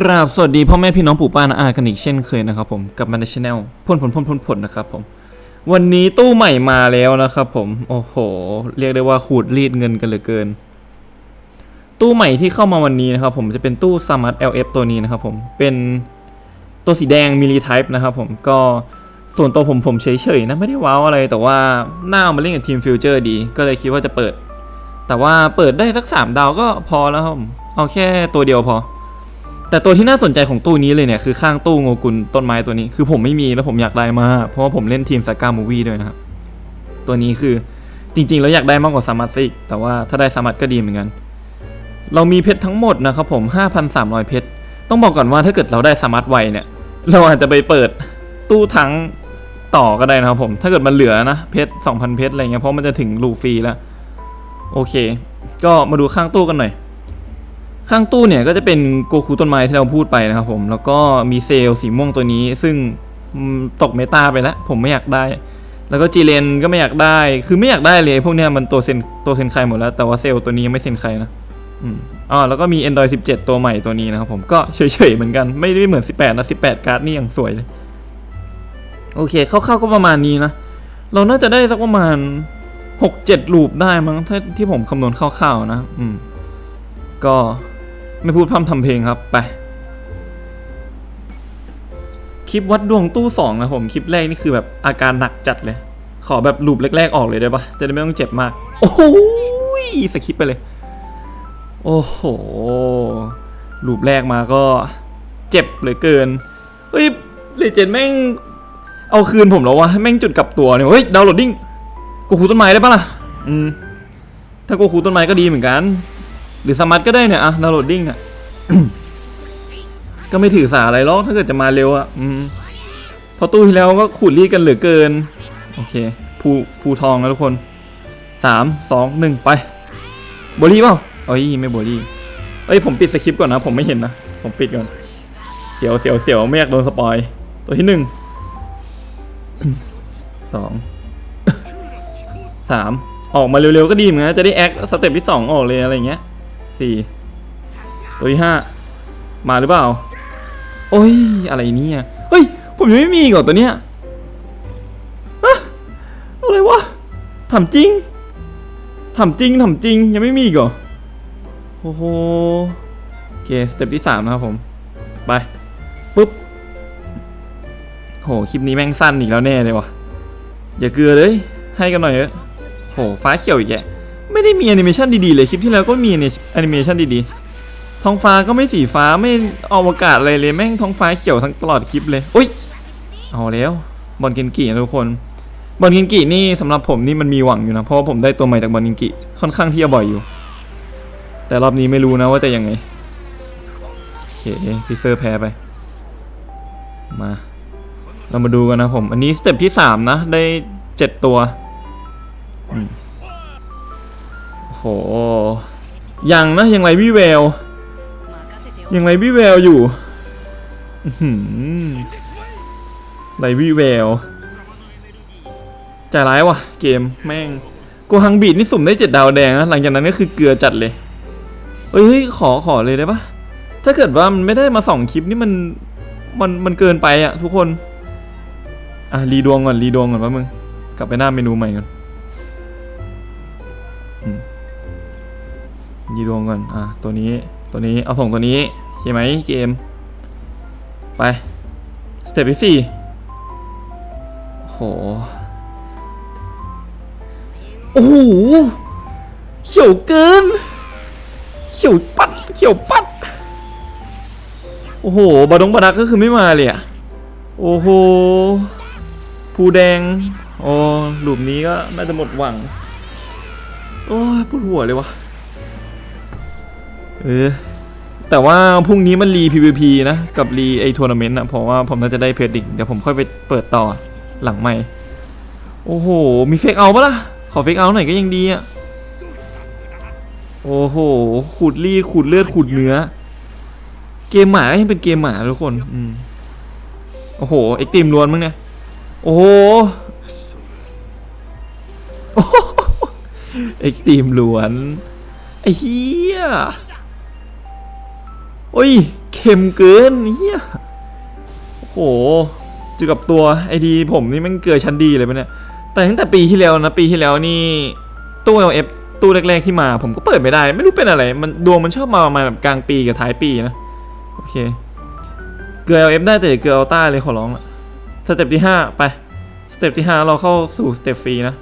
กราบสวัสดีพ่อแม่พี่น้องปู่ป้านาอากันอีกเช่นเคยนะครับผมกับมาในช anel พ่นผลพ่นพ่นผลนะครับผม วันนี้ตู้ใหม่มาแล้วนะครับผม โอ้โห เรียกได้ว่าขูดรีดเงินกันเหลือเกิน ตู้ใหม่ที่เข้ามาวันนี้นะครับผมจะเป็นตู้ Smart LF ตัวนี้นะครับผมเป็นตัวสีแดงมิล i ไทป์นะครับผมก็ส่วนตัวผมผมเฉยๆนะไม่ได้ว้าวอะไร แต่ว่าหน้ามาเล่นกับทีมฟิวเจอร์ดี ก็เลยคิดว่าจะเปิด แต่ว่าเปิดได้สักสามดาวก็พอแล้วครับเอาแค่ตัวเดียวพอ แต่ตัวที่น่าสนใจของตู้นี้เลยเนี่ยคือข้างตู้โงกุลต้นไม้ตัวนี้ คือผมไม่มีแล้วผมอยากได้มาก เพราะว่าผมเล่นทีมสกามูวี่ด้วยนะครับ ตัวนี้คือจริงๆ แล้วอยากได้มากกว่าสามัตซิกแต่ว่าถ้าได้สามัตก็ดีเหมือนกัน เรามีเพชรทั้งหมดนะครับผม 5,300 เพชร ต้องบอกก่อนว่าถ้าเกิดเราได้สามัตไวเนี่ย เราอาจจะไปเปิดตู้ทั้งต่อก็ได้นะครับผม ถ้าเกิดมันเหลือนะเพชร 2,000 เพชรอะไรเงี้ยเพราะมันจะถึงลูฟีแล้ว โอเค ก็มาดูข้างตู้กันหน่อย ข้างตู้เนี่ยก็จะเป็นโกคูต้นไม้ที่เราพูดไปนะครับผม แล้วก็มีเซลล์สีม่วงตัวนี้ ซึ่งตกเมตาไปแล้ว ผมไม่อยากได้ แล้วก็จีเลนก็ไม่อยากได้ คือไม่อยากได้เลย พวกเนี้ยมันตัวเซนตัวเซนใครหมดแล้ว แต่ว่าเซลล์ตัวนี้ยังไม่เซนใครนะอ๋อแล้วก็มี Android 17 ตัวใหม่ตัวนี้นะครับผมก็เฉยๆเหมือนกันไม่ได้เหมือน 18 นะ 18 การ์ดนี่ยังสวยเลย โอเคคร่าวๆก็ประมาณนี้นะ เราน่าจะได้สักประมาณ 6-7ลูปได้มั้งถ้าที่ผมคำนวณคร่าวๆนะ อืม ก็ ไม่พูดพร่ำทำเพลงครับ ไป คลิปวัดดวงตู้สองนะผม คลิปแรกนี่คือแบบอาการหนักจัดเลย ขอแบบลูปแรกๆออกเลยได้ปะจะได้ไม่ต้องเจ็บมาก โอ้ยสคิปไปเลย โอ้โหลูปแรกมาก็เจ็บเหลือเกิน เฮ้ยเลเจนแม่ง เอาคืนผมแล้ววะแม่งจุดกลับตัวเนี่ย เฮ้ย ดาวโหลดดิ้งกูคูต้นไม้ได้ปะล่ะ อืม ถ้ากูคูต้นไม้ก็ดีเหมือนกัน หรือสมัตก็ได้เนี่ยอะดาวน์โหลดดิ้งอะก็ไม่ถือสาอะไรหรอกถ้าเกิดจะมาเร็วอะอืมพอตู้ที่แล้วก็ขูดรีดกันเหลือเกิน โอเคภูภูทองนะทุกคนสามสองหนึ่งไปโบลี่เปล่าเอ้ยไม่โบลี่เอ้ยผมปิดสคริปต์ก่อนนะ ผมไม่เห็นนะ ผมปิดก่อน เสียวเสียวเสียวไม่อยากโดนสปอย ตัวที่หนึ่งสองสามออกมาเร็วๆก็ดีเหมือนกันะจะได้แอคสเต็ปที่สองออกเลยอะไรเงี้ย สี่ตัวที่ห้ามาหรือเปล่า โอ้ย อะไรเนี่ย เฮ้ย ผมยังไม่มีอีก่อนตัวเนี้ยอะอะไรวะถามจริงถามจริงถามจริง ยังไม่มีอีก่อโอ้โหโอเคสเต็ปที่สามนะครับผม ไป ปุ๊บโห คลิปนี้แม่งสั้นอีกแล้วแน่เลยวะอย่าเกลือเลย ให้กันหน่อยเถอะโห ฟ้าเขียวอีกแก ไม่ได้มีแอนิเมชันดีๆเลยคลิปที่แล้วก็มีแอนิเมชันดีๆ ท้องฟ้าก็ไม่สีฟ้าไม่อวกาศอะไรเลยแม่งท้องฟ้าเขียวทั้งตลอดคลิปเลยอุ้ยเอาแล้วบอลเกนกินะทุกคนบอลเกนกินี่สำหรับผมนี่มันมีหวังอยู่นะ เพราะว่าผมได้ตัวใหม่จากบอลเกนกิค่อนข้างที่จะบ่อยอยู่ แต่รอบนี้ไม่รู้นะว่าจะยังไงโอเคฟิเซอร์แพ้ไป มา เรามาดูกันนะผม อันนี้สเต็ปที่สามนะ ได้เจ็ดตัวอืม ยังนะยังไรวิแววยังไรวิแววอยู่ไรวิแววใจร้ายว่ะ เกมแม่งโกฮังบีดนี่สุ่มได้เจ็ดดาวแดงนะหลังจากนั้นก็คือเกลือจัดเลยเฮ้ยเฮ้ยขอขอเลยได้ปะถ้าเกิดว่ามันไม่ได้มาสองคลิปนี่มันมันมันเกินไปอะทุกคน อะรีดวงก่อนรีดวงก่อนว่ามึง กลับไปหน้าเมนูใหม่ก่อน รีดวงก่อน อะ ตัวนี้ ตัวนี้ เอาส่งตัวนี้ใช่ไหมเกม ไป สเต็ปที่สี่โห โอ้โห เขียวเกิน เขียวปัด เขียวปัด โอ้โห บาดงบาดักก็คือไม่มาเลยอะโอ้โหภูแดงโอ้หลุมนี้ก็น่าจะหมดหวัง โอ้ยปวดหัวเลยวะ เออ แต่ว่าพรุ่งนี้มันรี PVP นะ กับรีไอทัวร์นาเมนต์นะเพราะว่าผมน่าจะได้เพจดิกเดี๋ยวผมค่อยไปเปิดต่อหลังไม่โอ้โห มีเฟกเอาปะล่ะ ขอเฟกเอาหน่อยก็ยังดีอะโอ้โห ขูดรีดขูดเลือดขูดเนื้อ เกมหมาก็ยังเป็นเกมหมาทุกคน อืม โอ้โหเอ็กตีมล้วนมั้งเนี่ย โอ้โหโอ้โหเอ็กตีมล้วน ไอ้เหี้ย โอ้ยเค็มเกินเฮียโอ้โหเจอกับตัวไอดีผมนี่มันเกลือชั้นดีเลยปะเนี่ย แต่ตั้งแต่ปีที่แล้วนะปีที่แล้วนี่ตู้ LF ตู้แรกๆที่มา ผมก็เปิดไม่ได้ ไม่รู้เป็นอะไร มันดวงมันชอบมาประมาณแบบกลางปีกับท้ายปีนะ โอเค เกลือ LF ได้แต่เกลืออัลต้าเลยขอร้องละสเต็ปที่ห้าไป สเต็ปที่ห้าเราเข้าสู่สเต็ปฟรีนะ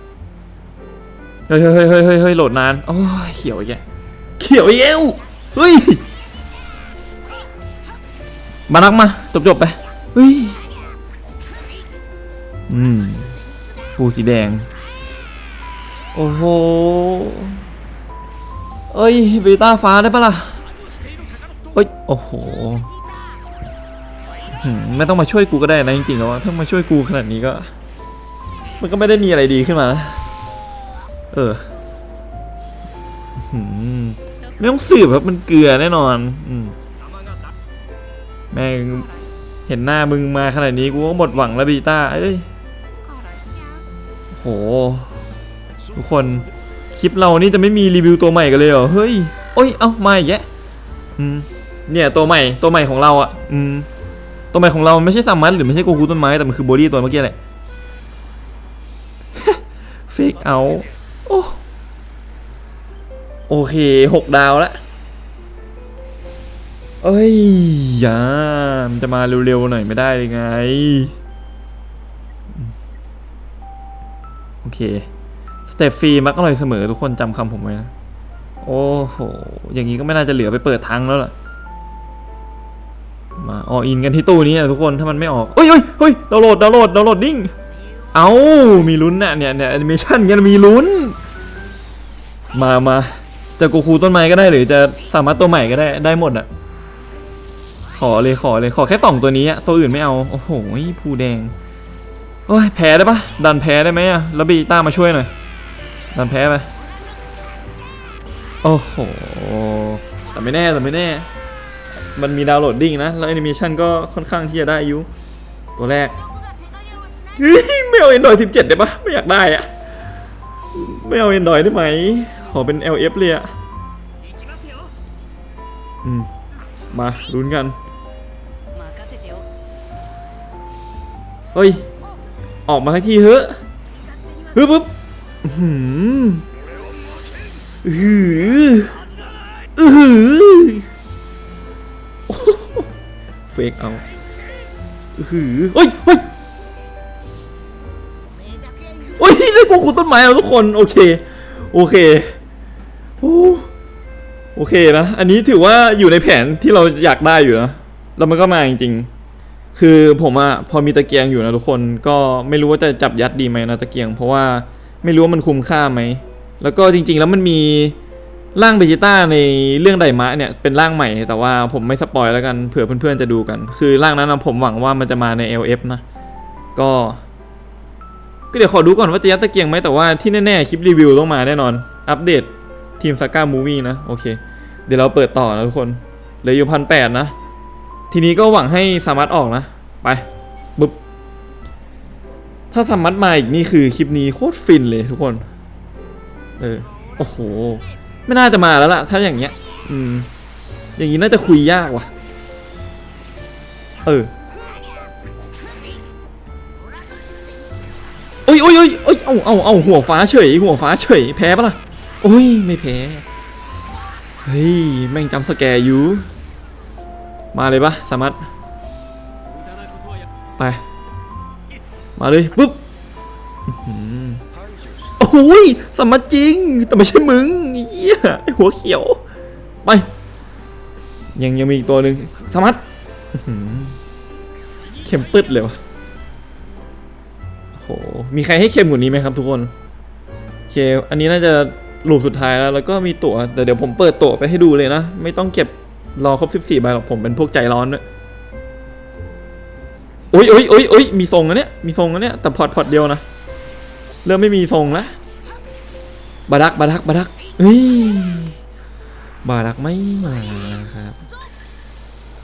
เฮ้ยเฮ้ยเฮ้ยเฮ้ยเฮ้ยเฮ้ยโหลดนาน โอ้ยเขียวอีกแกเขียวอีกแล้วเฮ้ย มานักมา จบจบไปเฮ้ยอืมปูสีแดง โอ้โห เอ้ยเบต้าฟ้าได้ปะล่ะเอ้ย โอ้โหหืมไม่ต้องมาช่วยกูก็ได้นะจริงๆแล้วะถ้ามาช่วยกูขนาดนี้ก็ มันก็ไม่ได้มีอะไรดีขึ้นมานะเออหืมไม่ต้องสืบครับมันเกลือแน่นอน อืม แม่งเห็นหน้ามึงมาขนาดนี้กูก็หมดหวังแล้วบีต้าเอ้ยโหทุกคนคลิปเรานี่จะไม่มีรีวิวตัวใหม่กันเลยเหรอเฮ้ยโอ้ยเอ้ามาอีกแยะอืมเนี่ยตัวใหม่ตัวใหม่ของเราอะอืมตัวใหม่ของเราไม่ใช่ซัมมัสหรือไม่ใช่โกคูต้นไม้แต่มันคือโบดี้ตัวเมื่อกี้แหละเฟกเอาโอ้โอเคหกดาวแล้ว เอ้ยย่ามันจะมาเร็วๆหน่อยไม่ได้เลยไง โอเค สเต็ปฟรีมักอร่อยเสมอทุกคนจำคำผมไว้นะ โอ้โห อย่างนี้ก็ไม่น่าจะเหลือไปเปิดทังแล้วล่ะ มาออินกันที่ตู้นี้นะทุกคนถ้ามันไม่ออกเฮ้ยเฮ้ยเฮ้ยดาวโหลดดาวโหลดดาวโหลดดิ้งเอามีลุ้นน่ะเนี่ยเนี่ยแอนิเมชันกันมีลุ้น มามาจะกูคูต้นไม้ก็ได้หรือจะสามารถตัวใหม่ก็ได้ได้หมดอะ อเลยขอเลยขอแค่สองตัวนี้อะตัวอื่นไม่เอา โอ้โหภูแดงโอ้ยแพ้ได้ปะดันแพ้ได้ไหมอะแล้วบีต้ามาช่วยหน่อย ดันแพ้ไปโอ้โห แต่ไม่แน่แต่ไม่แน่ มันมีดาวน์โหลดดิ้งนะ แล้วแอนิเมชันก็ค่อนข้างที่จะได้อายุตัวแรกเฮ้ยไม่เอา Android 17ได้ปะไม่อยากได้อะไม่เอา Android ได้ไหม ขอเป็น LF เลยอะอืม มาลุ้นกัน เฮ้ย ออกมาสักทีเฮ้ยฮึบปึ๊บอื้อหืมอือหืออื้อหือเฟกเอาอื้อหือเฮ้ยเฮ้ยโอ้ยได้กวงคุณต้นไม้แล้วทุกคน โอเค โอเคโอ้โอเคนะ อันนี้ถือว่าอยู่ในแผนที่เราอยากได้อยู่นะ แล้วมันก็มาจริงๆ คือผมอะพอมีตะเกียงอยู่นะทุกคนก็ไม่รู้ว่าจะจับยัดดีไหมนะตะเกียง เพราะว่าไม่รู้ว่ามันคุ้มค่าไหม แล้วก็จริง ๆ แล้วมันมีร่างเบจิต้าในเรื่องไดมะเนี่ยเป็นร่างใหม่ แต่ว่าผมไม่สปอยแล้วกันเผื่อเพื่อนๆจะดูกัน คือร่างนั้นนะผมหวังว่ามันจะมาใน LF นะ ก็ ก็เดี๋ยวขอดูก่อนว่าจะยัดตะเกียงไหมแต่ว่าที่แน่ๆคลิปรีวิวต้องมาแน่นอน อัปเดตทีมซาก้ามูวี่นะโอเค เดี๋ยวเราเปิดต่อนะทุกคนเหลืออยู่พันแปดนะ ทีนี้ก็หวังให้สามัตออกนะ ไปบึ๊บ ถ้าสามัตมาอีกนี่คือคลิปนี้โคตรฟินเลยทุกคน เออ โอ้โห ไม่น่าจะมาแล้วล่ะ ถ้าอย่างเงี้ย อืม อย่างนี้น่าจะคุยยากว่ะ เออโอ้ยโอ้ยโอ้ยโอ้ยเอาเอาเอาหัวฟ้าเฉย หัวฟ้าเฉย แพ้ปะล่ะ โอ้ย ไม่แพ้ เฮ้ย แม่งจำสแกร์อยู่ มาเลยปะสามัตไป มาเลยปุ๊บอื้อหือโอ้ยสามัตจริง แต่ไม่ใช่มึงเหี้ยไอหัวเขียว ไป ยังยังมีอีกตัวหนึ่งสามัตอื้อหือเข้มปึ๊ดเลยวะโหมีใครให้เข้มกว่านี้ไหมครับทุกคนโอเคอันนี้น่าจะลูปสุดท้ายแล้ว แล้วก็มีตั๋วแต่เดี๋ยวผมเปิดตั๋วไปให้ดูเลยนะ ไม่ต้องเก็บ รอครบ14ใบหรอกผมเป็นพวกใจร้อนด้วยโอ้ยโอ้ยโอ้ยโอ้ยมีทรงนะเนี่ย มีทรงนะเนี่ย แต่พอร์ตพอร์ตเดียวนะ เริ่มไม่มีทรงแล้วบาดักบาดักบาดักเฮ้ย บาดักไม่มาครับ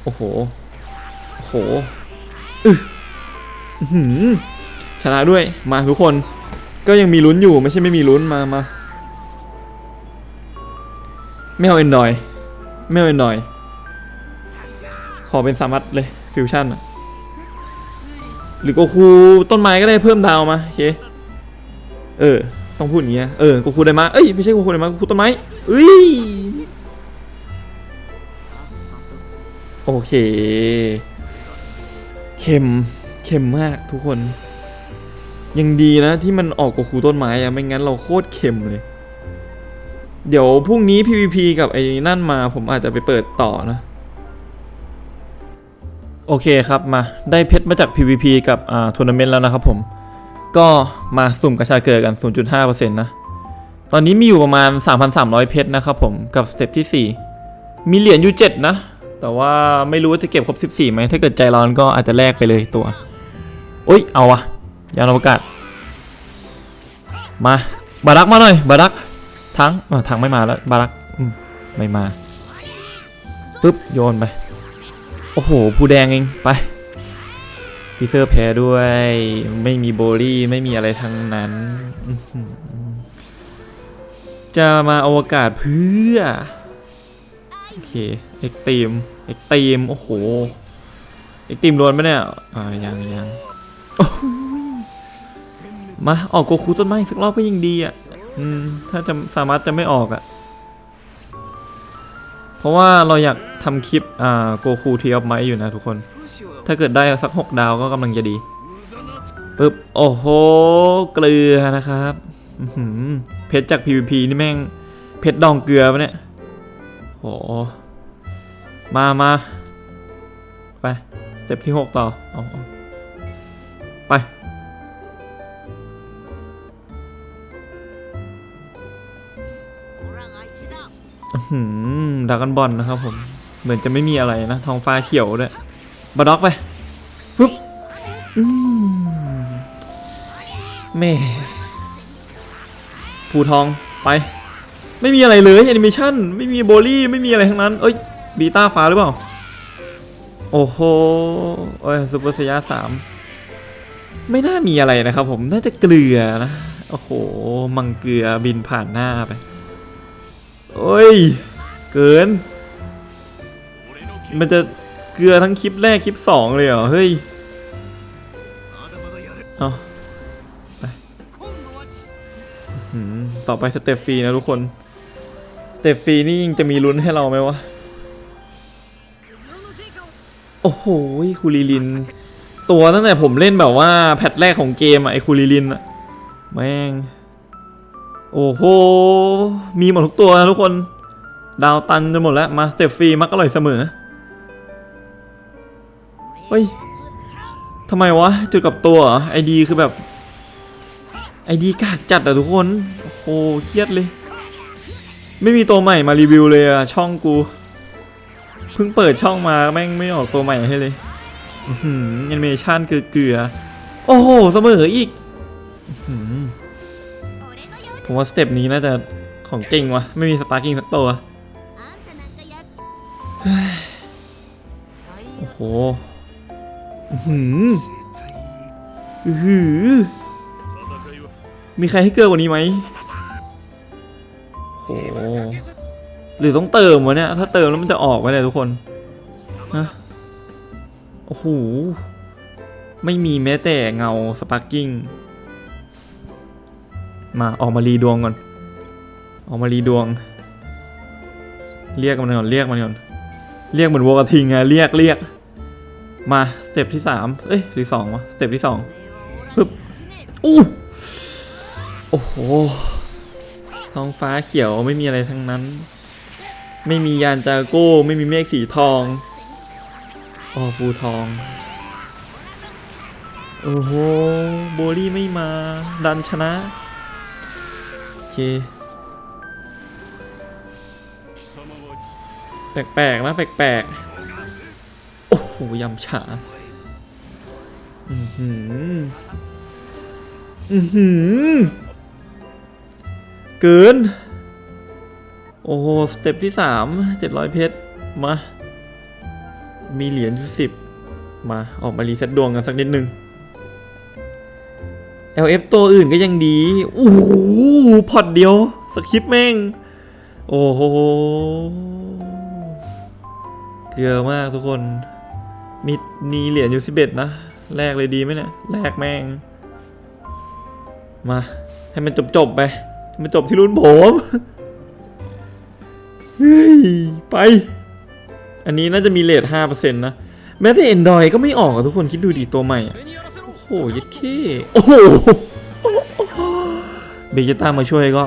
โอ้โห โอ้โหอือหือชนะด้วย มาทุกคน ก็ยังมีลุ้นอยู่ ไม่ใช่ไม่มีลุ้น มามาไม่เอาเอ็นดอย ไม่เอาเอ็นดอย ขอเป็นสามัดเลยฟิวชั่นอะหรือโกคูต้นไม้ก็ได้เพิ่มดาวมาโอเคเออ ต้องพูดอย่างเงี้ยเออโกคูไดมาเอ้ยไม่ใช่โกคูไดมาโกคูต้นไม้เอ้ยโอเคเค็มเค็มมากทุกคน ยังดีนะที่มันออกกว่าคูต้นไม้อะไม่งั้นเราโคตรเค็มเลย เดี๋ยวพรุ่งนี้ PVP กับไอ้นั่นมาผมอาจจะไปเปิดต่อนะ โอเคครับมาได้เพชรมาจาก PVP กับอ่าทัวร์นาเมนต์แล้วนะครับผม ก็มาสุ่มกระชาเกิดกัน 0.5%นะ ตอนนี้มีอยู่ประมาณ 3,300 เพชรนะครับผมกับสเต็ปที่ 4 มีเหรียญอยู่ 7 นะ แต่ว่าไม่รู้ว่าจะเก็บครบ 14ไหมถ้าเกิดใจร้อนก็อาจจะแลกไปเลยตัวโอ๊ยเอาวะยานอวกาศ มาบารักมาหน่อยบารักทั้งอะทั้งไม่มาแล้วบารักอืมไม่มาปึ๊บโยนไป อ้โห ผู้แดงเอง ไปฟีเซอร์แพ้ด้วย ไม่มีโบลี่ไม่มีอะไรทั้งนั้นอื้อหือจะมาอวกาศเพื่อ โอเค เอ็กตีม เอ็กตีม โอ้โห เอ็กตีมล้วนปะเนี่ย อ่า ยังยังมา ออกโกคูต้นไม้อีกสักรอบก็ยังดีอะ อืม ถ้าจะสามารถจะไม่ออกอะ เพราะว่าเราอยากทำคลิปอ่าโกคูทีออฟไมอยู่นะทุกคน ถ้าเกิดได้สักหกดาวก็กำลังจะดีปึ๊บโอ้โห เกลือนะครับเพชรจาก PVP นี่แม่ง เพชรดองเกลือปะเนี่ยโหมามาไป สเต็ปที่ 6 ต่ออาเอาไป ดากันบอลนะครับผม เหมือนจะไม่มีอะไรนะท้องฟ้าเขียวด้วยบาด็อกไปฟึบแม่ภูทองไป ไม่มีอะไรเลยแอนิเมชันไม่มีโบลี่ไม่มีอะไรทั้งนั้น เอ้ยบีต้าฟ้าหรือเปล่า โอ้โหโอ้ยซูเปอร์เซียสามไม่น่ามีอะไรนะครับผมน่าจะเกลือนะ โอ้โห มังเกลือบินผ่านหน้าไป โอ้ย เกิน มันจะเกลือทั้งคลิปแรกคลิปสองเลยเหรอ เฮ้ยเอาไปต่อไปสเตปฟรีนะทุกคน สเตปฟรีนี่ยังจะมีลุ้นให้เราไหมวะ โอ้โหคูริลิน ตัวตั้งแต่ผมเล่นแบบว่าแพทแรกของเกมอะไอคูริลินอะแม่ง โอ้โห มีหมดทุกตัวนะทุกคน ดาวตันจนหมดแล้ว มาสเตปฟรีมักอร่อยเสมอ เฮ้ย ทำไมวะ จุดกับตัวไอดีคือแบบ ไอดีกากจัดอะทุกคน โอ้โห เครียดเลย ไม่มีตัวใหม่มารีวิวเลยอะช่องกู เพิ่งเปิดช่องมาแม่งไม่ออกตัวใหม่ให้เลยอือหือแอนิเมชันคือเกลือ โอ้โห เสมออีก อื้อหือ ผมว่าสเต็ปนี้น่าจะของจริงวะไม่มีสปาร์กิ้งสักตัวโอ้โหอื้อหืออื้อหือมีใครให้เกินกว่านี้ไหมโอ้โหหรือต้องเติมวะเนี่ย ถ้าเติมแล้วมันจะออกไหมเนี่ยทุกคนฮะโอ้โห ไม่มีแม้แต่เงาสปาร์กิ้ง มาออกมารีดวงก่อน ออกมารีดวง เรียกมันก่อนเรียกมันก่อนเรียกเหมือนวัวกระทิงไงเรียกเรียก มาสเต็ปที่สามเอ้ยหรือสองวะสเต็ปที่สองปึ๊บอู้โอ้โหท้องฟ้าเขียวไม่มีอะไรทั้งนั้น ไม่มียานจากโก้ไม่มีเมฆสีทองอ๋อภูทองโอ้โหโบลี่ไม่มา ดันชนะ แปลกๆนะแปลกๆ โอ้โหยำฉา อือหือ อือหือ เกิน โอ้โห สเต็ปที่สามเจ็ดร้อยเพชร มา มีเหรียญอยู่สิบมา ออกมารีเซ็ตดวงกันสักนิดนึง LF ตัวอื่นก็ยังดี โอ้โหพอดเดียว สคริปต์แม่ง โอ้โห เกลือมากทุกคน มีมีเหรียญอยู่สิบเอ็ดนะ แลกเลยดีไหมเนี่ย แลกแม่ง มา ให้มันจบจบไป มันจบที่รุ่นผมเฮ้ย ไป อันนี้น่าจะมีเลทห้าเปอร์เซ็นต์นะ แม้แต่ Android ก็ไม่ออกอะทุกคนคิดดูดีตัวใหม่อะ หยัดเข้โอ้โหเบเจต้ามาช่วยก็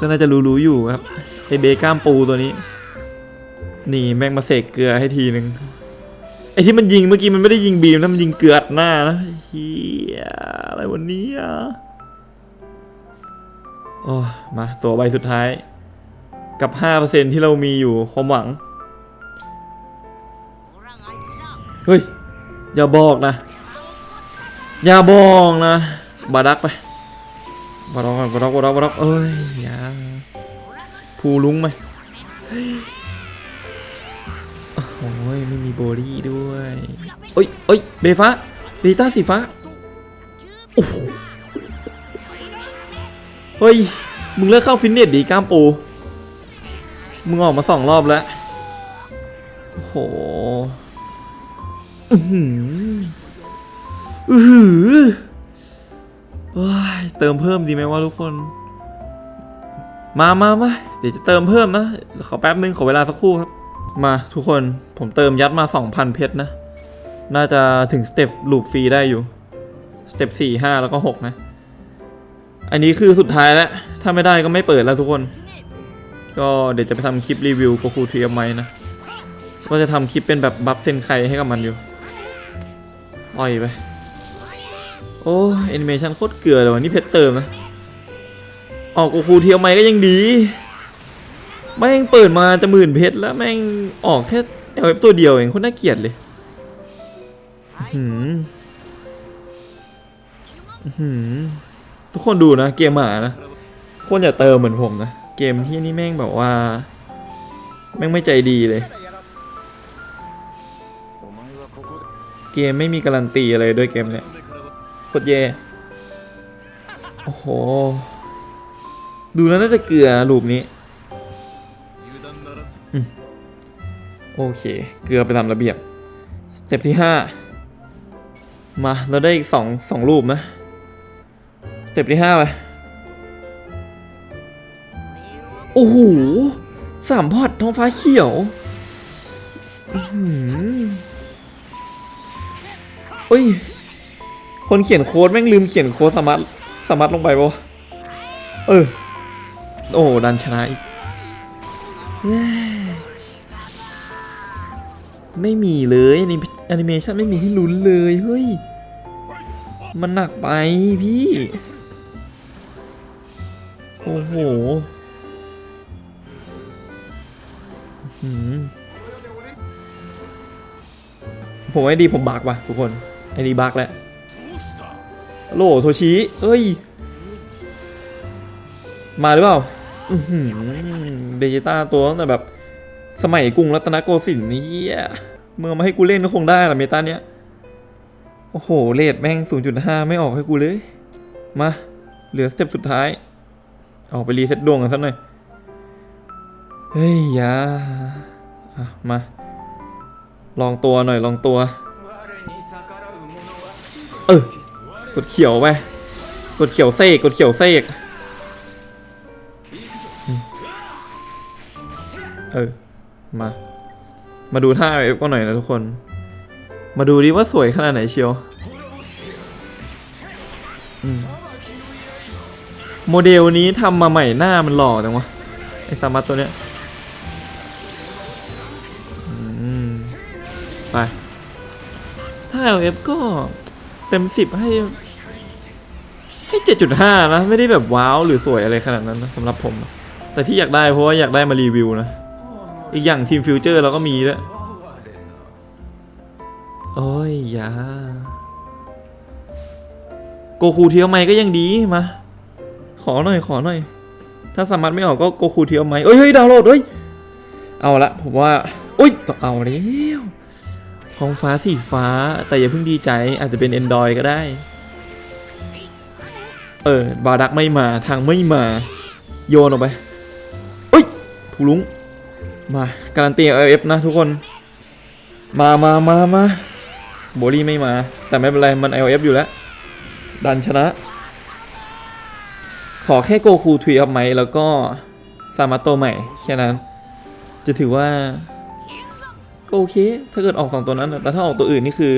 ก็น่าจะรู้ๆอยู่ครับไอเบก้ามปูตัวนี้ นี่แม่งมาเสกเกลือให้ทีนึงไอที่มันยิงเมื่อกี้มันไม่ได้ยิงบีมนะมันยิงเกลือดหน้านะเฮียอะไรวันนี้อะโอ้มาตัวใบสุดท้าย กับ 5%ที่เรามีอยู่ความหวัง เฮ้ย อย่าบอกนะ อย่าบอกนะ บาดักไปบาดักบาดักบาดักบาดักเอ้ยอย่าภูลุงไหมโอ้ยไม่มีโบลี่ด้วยเอ้ยเอ้ยเบฟ้าเบต้าสีฟ้า โอ้โห เฮ้ย มึงเลิกเข้าฟิตเนสดีกล้ามปู มึงออกมาสองรอบแล้ว โอ้โห อือหืออือหือเฮ้ยเติมเพิ่มดีไหมวะทุกคน มามามาเดี๋ยวจะเติมเพิ่มนะ ขอแป๊บนึง ขอเวลาสักครู่ครับ มาทุกคน ผมเติมยัดมา 2,000 เพชรนะ น่าจะถึงสเต็ปลูปฟรีได้อยู่ สเต็ป4 5แล้วก็6นะ อันนี้คือสุดท้ายแล้ว ถ้าไม่ได้ก็ไม่เปิดแล้วทุกคน ก็เดี๋ยวจะไปทำคลิปรีวิวโกคูทีเอ็มไมนะ ก็จะทำคลิปเป็นแบบบัฟเซนไคให้กับมันอยู่ ปล่อยไป โอ้แอนิเมชันโคตรเกลือเลยวันนี้เพชรเติมนะ ออกโกคูเทียมไมก็ยังดี แม่งเปิดมาจะหมื่นเพชรแล้วแม่งออกแค่เอลเอฟตัวเดียวเองโคนน่าเกลียดเลยหืมหืมทุกคนดูนะเกมหมานะคนอย่าเติมเหมือนผมนะ เกมที่นี่แม่งแบบว่า แม่งไม่ใจดีเลย เกมไม่มีการันตีอะไรด้วยเกมเนี่ยโคตรแย่โอ้โห ดูแล้วน่าจะเกลือรูปนี้อโอเค เกลือไปตามระเบียบสเต็ปที่ห้ามา เราได้อีกสองสองรูปนะสเต็ปที่ห้าไป โอ้โหสามพอดท้องฟ้าเขียว อื้อหือ เอ้ย คนเขียนโค้ดแม่งลืมเขียนโค้ดสมัตสมัตลงไปปะเออ โอ้ดันชนะอีก ไม่มีเลยอนิแอนิเมชันไม่มีให้ลุ้นเลยเฮ้ย มันหนักไปพี่ โอ้โหผมไอ้ดีผมบักว่ะทุกคน ไอ้ดีบักแล้วโหลโทชิเอ้ย มาหรือเปล่าเบจิต้าตัวตั้งแต่แบบ สมัยกรุงรัตนโกสินทร์นี่เหี้ยเมื่อมาให้กูเล่นก็คงได้ละเมตาเนี้ย โอ้โห เลดแม่ง 0.5 ไม่ออกให้กูเลย มา เหลือสเต็ปสุดท้าย ออกไปรีเซ็ตดวงกันสักหน่อย เฮ้ยยาอะมา ลองตัวหน่อยลองตัว เออกดเขียวไปกดเขียวเซกกดเขียวเซกเออ มา มาดูท่าเอฟก็หน่อยนะทุกคน มาดูดิว่าสวยขนาดไหนเชียวโมเดลนี้ทำมาใหม่หน้ามันหล่อจังวะ ไอสามัตตัวเนี้ยไป ถ้า LF ก็ เต็มสิบให้ ให้เจ็ดจุดห้านะ ไม่ได้แบบว้าวหรือสวยอะไรขนาดนั้นนะสำหรับผม แต่ที่อยากได้เพราะว่าอยากได้มารีวิวนะ อีกอย่างทีมฟิวเจอร์เราก็มีด้วโอ้ยยาโกคูเทียวไมก็ยังดีมา ขอหน่อยขอหน่อย ถ้าสามารถไม่ออกก็โกคูเทียวไมเอ้ยเฮ้ยดาวน์โหลดเฮ้ยเอาละผมว่าอุ้ยต้องเอาแล้ว ท้องฟ้าสีฟ้า แต่อย่าเพิ่งดีใจอาจจะเป็น Android ก็ได้ เออบาดักไม่มาทางไม่มา โยนออกไปอุ้ยถูลุง มาการันตี LF นะทุกคน มามามามาโบลี่ไม่มา แต่ไม่เป็นไร มัน LF อยู่แล้ว ดันชนะ ขอแค่โกคูทวีอัพไหม แล้วก็ซามาโตใหม่ แค่นั้น จะถือว่า ก็โอเค ถ้าเกิดออกสองตัวนั้น แต่ถ้าออกตัวอื่นนี่คือ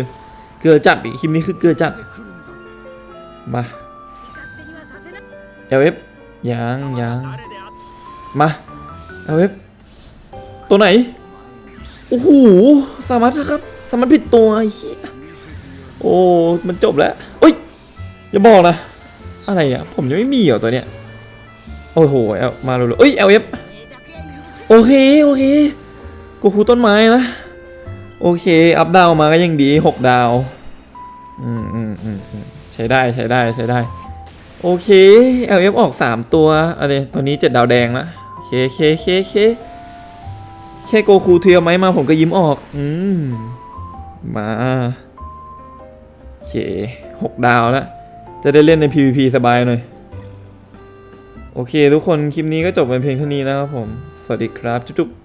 เกลือจัดอีกคลิปนี้คือเกลือจัด มา LF ยังยังมา LF ตัวไหน โอ้โห สามัตนะครับ สามัตผิดตัวไอ้เหี้ยโอ้ มันจบแล้วเอ้ย อย่าบอกนะ อะไรอะ ผมยังไม่มีเหรอตัวเนี้ย โอ้โหเอลมาเลยเอ้ย LF โอเค โอเค กูคูต้นไม้นะ โอเค อัพดาวมาก็ยังดีหกดาวอืมอืมอืมอืมใช้ได้ใช้ได้ใช้ได้ โอเค LF ออก 3 ตัวอะไรตัวนี้ 7 ดาวแดงละเคเคเคเคแค่โกคูเทียไหมมาผมก็ยิ้มออก อืม มาโอเคหกดาวแล้ว จะได้เล่นใน PVP สบายหน่อย โอเค ทุกคน คลิปนี้ก็จบไปเพียงเท่านี้นะครับผม สวัสดีครับ จุ๊บ